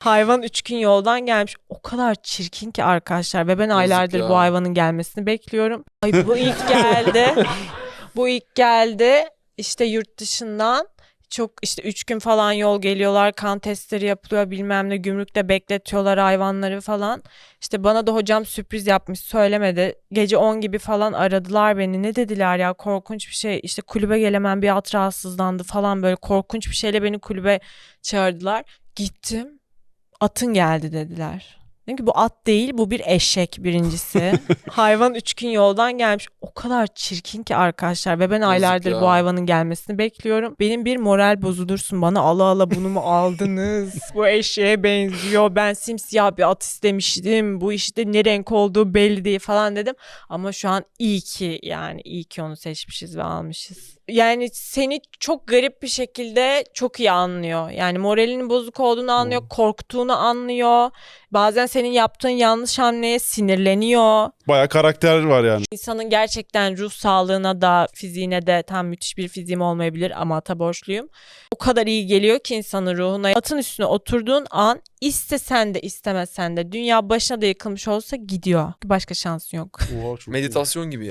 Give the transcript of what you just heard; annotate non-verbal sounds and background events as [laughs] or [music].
Hayvan üç gün yoldan gelmiş. O kadar çirkin ki arkadaşlar ve ben aylardır ya. bu hayvanın gelmesini bekliyorum. [laughs] Ay bu ilk geldi. bu ilk geldi. İşte yurt dışından çok işte üç gün falan yol geliyorlar. Kan testleri yapılıyor bilmem ne. Gümrükte bekletiyorlar hayvanları falan. İşte bana da hocam sürpriz yapmış söylemedi. Gece 10 gibi falan aradılar beni. Ne dediler ya korkunç bir şey. İşte kulübe gelemem bir at rahatsızlandı falan böyle korkunç bir şeyle beni kulübe çağırdılar. Gittim. Atın geldi dediler. Dedim ki bu at değil bu bir eşek birincisi. [laughs] Hayvan üç gün yoldan gelmiş. O kadar çirkin ki arkadaşlar ve ben aylardır ya. bu hayvanın gelmesini bekliyorum. Benim bir moral bozulursun bana ala ala bunu mu aldınız? [laughs] bu eşeğe benziyor. Ben simsiyah bir at istemiştim. Bu işte ne renk olduğu belli değil falan dedim. Ama şu an iyi ki yani iyi ki onu seçmişiz ve almışız. Yani seni çok garip bir şekilde çok iyi anlıyor. Yani moralinin bozuk olduğunu anlıyor, korktuğunu anlıyor. Bazen senin yaptığın yanlış hamleye sinirleniyor. Baya karakter var yani. İnsanın gerçekten ruh sağlığına da fiziğine de tam müthiş bir fiziğim olmayabilir ama ata borçluyum. O kadar iyi geliyor ki insanın ruhuna. Atın üstüne oturduğun an istesen de istemesen de dünya başına da yıkılmış olsa gidiyor. Başka şansın yok. Oha, çok iyi. Meditasyon gibi yani.